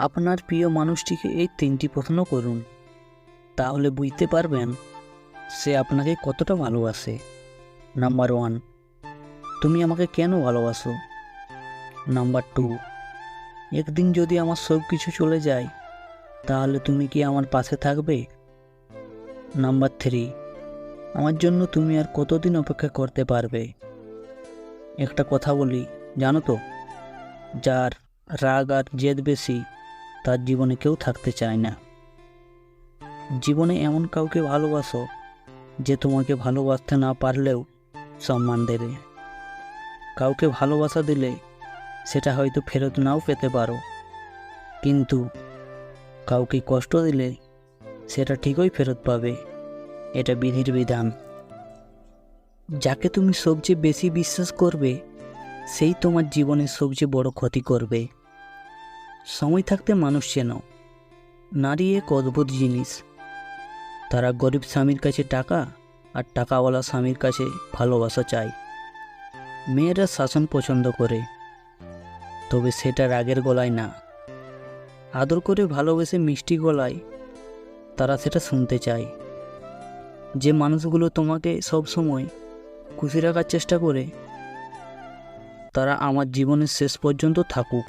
আপনার প্রিয় মানুষটিকে এই তিনটি প্রশ্ন করুন। তাহলে বুঝতে পারবেন সে আপনাকে কতটা ভালোবাসে। নাম্বার ওয়ান তুমি আমাকে কেন ভালোবাসো? নাম্বার টু একদিন যদি আমার সব কিছু চলে যায়, তাহলে তুমি কি আমার পাশে থাকবে? নাম্বার থ্রি আমার জন্য তুমি আর কতদিন অপেক্ষা করতে পারবে? একটা কথা বলি, জানো তো? যার রাগ আর জেদ বেশি তার জীবনে কেউ থাকতে চায় না। জীবনে এমন কাউকে ভালোবাসো যে তোমাকে ভালোবাসতে না পারলেও সম্মান দেবে। কাউকে ভালোবাসা দিলে সেটা হয়তো ফেরত নাও পেতে পারো। কিন্তু কাউকে কষ্ট দিলে সেটা ঠিকই ফেরত পাবে। এটা বিধির বিধান। যাকে তুমি সবচেয়ে বেশি বিশ্বাস করবে, সেই তোমার জীবনের সবচেয়ে বড় ক্ষতি করবে। সময় থাকতে মানুষ চেনো নারী এক অদ্ভুত জিনিস। তারা গরিব স্বামীর কাছে টাকা আর টাকাওয়ালা স্বামীর কাছে ভালোবাসা চায়। মেয়েরা শাসন পছন্দ করে, তবে সেটা রাগের গলায় না। আদর করে ভালোবেসে মিষ্টি গলায় তারা সেটা শুনতে চায়। যে মানুষগুলো তোমাকে সব সময় খুশি রাখার চেষ্টা করে, তারা আমার জীবনের শেষ পর্যন্ত থাকুক।